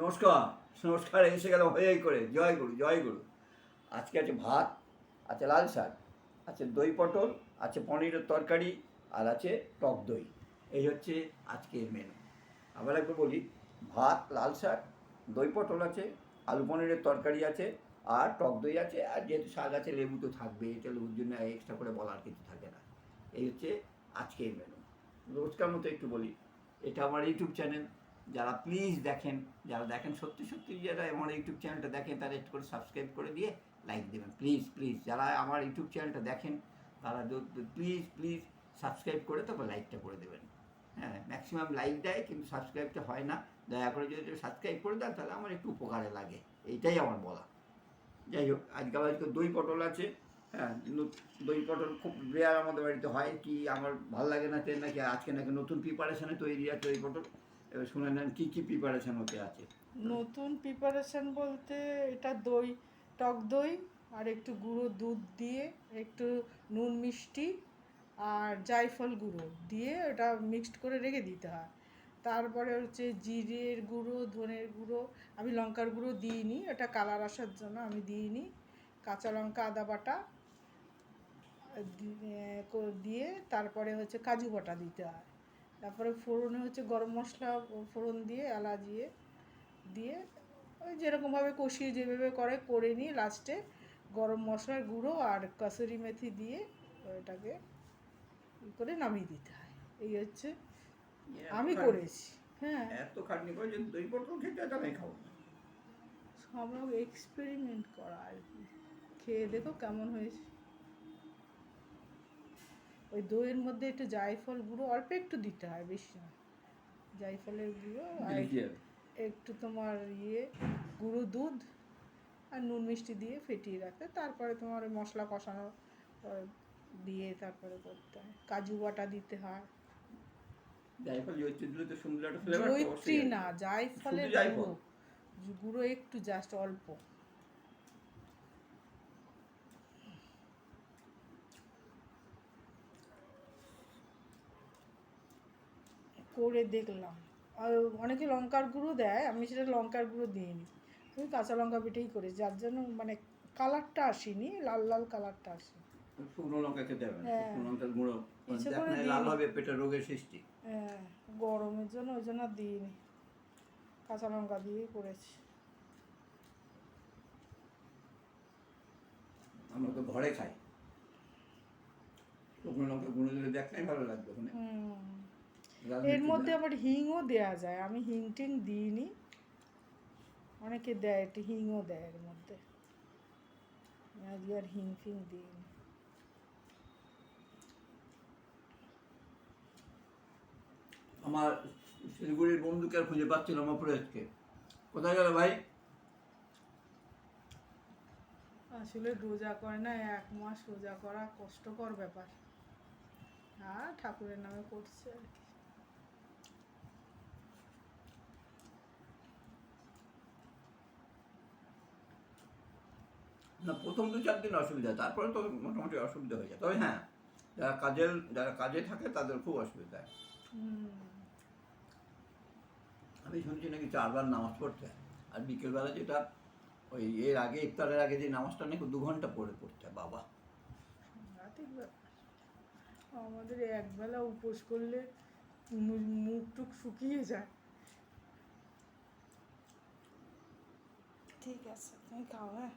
নমস্কার নমস্কার, এসে গেল হয়েই করে, জয় গুরু জয় গুরু। আজকে আছে ভাত, আছে লাল শাক, আছে দই পটল, আছে পনিরের তরকারি, আর আছে টক দই। এই হচ্ছে আজকের মেনু আবার একবার বলি, ভাত, লাল শাক, দই পটল আছে, আলু পনিরের তরকারি আছে, আর টক দই আছে, আর যেহেতু শাক আছে, লেবু তো থাকবে এটা লেবুর জন্য এক্সট্রা করে বলার কিছু থাকে না। এই হচ্ছে আজকের মেনু রোজকার মতো একটু বলি, এটা আমার ইউটিউব চ্যানেল যারা প্লিজ দেখেন, যারা দেখেন সত্যি সত্যি যারা আমার ইউটিউব চ্যানেলটা দেখেন, তারা একটু করে সাবস্ক্রাইব করে দিয়ে লাইক দেবেন। প্লিজ প্লিজ যারা আমার ইউটিউব চ্যানেলটা দেখেন, তারা প্লিজ প্লিজ সাবস্ক্রাইব করে তারপর লাইকটা করে দেবেন। হ্যাঁ ম্যাক্সিমাম লাইক দেয়, কিন্তু সাবস্ক্রাইবটা হয় না। দয়া করে যদি সাবস্ক্রাইব করে দেন, তাহলে আমার একটু উপকারে লাগে। এইটাই আমার বলা। যাই হোক আজকাল আজকে দই পটল আছে। হ্যাঁ দই পটল খুব রেয়ার আমাদের বাড়িতে হয়। কি আমার ভালো লাগে না নাকি আজকে নাকি নতুন প্রিপারেশনে তৈরি আছে দই পটল। এবার শুনে নেন, কী কী প্রিপারেশন হতে আছে? নতুন প্রিপারেশন বলতে এটা দই, টক দই, আর একটু গুঁড়ো দুধ দিয়ে, একটু নুন মিষ্টি আর জায়ফল গুঁড়ো দিয়ে ওটা মিক্সড করে রেখে দিতে হয়। তারপরে হচ্ছে জিরের গুঁড়ো, ধনের গুঁড়ো, আমি লঙ্কার গুঁড়ো দিইনি, এটা কালার আসার জন্য আমি দিইনি। কাঁচা লঙ্কা, আদা বাটা দিয়ে তারপরে হচ্ছে কাজু বাটা দিতে হয়। তারপরে ফোড়নে হচ্ছে গরম মশলা ফোড়ন দিয়ে এলাচ দিয়ে দিয়ে ওই যেরকমভাবে কষিয়ে যেভাবে করে করে নিয়ে লাস্টে গরম মশলার গুঁড়ো আর কাসুরি মেথি দিয়ে ওটাকে ই করে নামিয়ে দিতে হয়। এই হচ্ছে আমি করেছি হ্যাঁ। এত খাটনি করে যদি দই পটল খেতে সব এক্সপেরিমেন্ট করা আর কি। খেয়ে দেখো কেমন হয়েছে। ওই দইয়ের মধ্যে একটু জায়ফল গুঁড়ো অল্প একটু দিতে হয় বেশি না। জায়ফলের গুঁড়ো আর? একটু তোমার ইয়ে গুঁড়ো দুধ আর নুন মিষ্টি দিয়ে ফেটিয়ে রাখতে তারপরে তোমার ওই মশলা কষানো দিয়ে তারপরে করতে হয়। কাজু বাটা দিতে হয়। জৈত্রী না জায়ফলের গুঁড়ো। গুঁড়ো একটু জাস্ট অল্প। করে দেখলাম। আর অনেকে লঙ্কার গুঁড়ো দেয় আমি সেটা লঙ্কার গুঁড়ো দিইনি। আমি কাঁচা লঙ্কা বেটেই করেছি যার জন্য মানে কালারটা আসেনি লাল লাল কালারটা আসে। শুকনো লঙ্কা খেতে হবে হ্যাঁ। শুকনো লঙ্কার গুঁড়ো। করে লাল হবে পেটের রোগের সৃষ্টি। হ্যাঁ গরমের জন্য ওই জন্য দিইনি। কাঁচা লঙ্কা দিয়েই করেছি। আমরা তো ঘরে খাই। শুকনো লঙ্কা গুঁড়ো দিলে দেখ নাই ভালো লাগবে ওখানে। এর মধ্যে। আবার হিংও দেয়া যায়। আমি হিং টিং দিইনি। অনেকে দেয় একটু হিংও দেয় এর মধ্যে। আজকে আর হিং ফিং দিইনি। আমার শিলিগুড়ির বন্ধুকে আর খুঁজে পাচ্ছিলাম অপরেজকে। কোথায় গেল ভাই? আসলে রোজা করে না এক মাস রোজা করা কষ্টকর ব্যাপার। আর ঠাকুরের নামে করছে আর কি। না প্রথম দু চার দিন অসুবিধা তারপরে তো মোটামুটি অসুবিধা হয়ে যায়। তবে হ্যাঁ যারা কাজের যারা কাজে থাকে তাদের খুব অসুবিধা হয়। আমি শুনছি নাকি চারবার নামাজ পড়তে হয়। আর বিকেলবেলা যেটা ওই এর আগে ইফতারের আগে যে নামাজটা নাকি দু ঘণ্টা পরে পড়তে হয় বাবা। আমাদের একবেলা উপোস করলে মু- মুখ টুক শুকিয়ে যায়। ঠিক আছে তুমি খাও হ্যাঁ।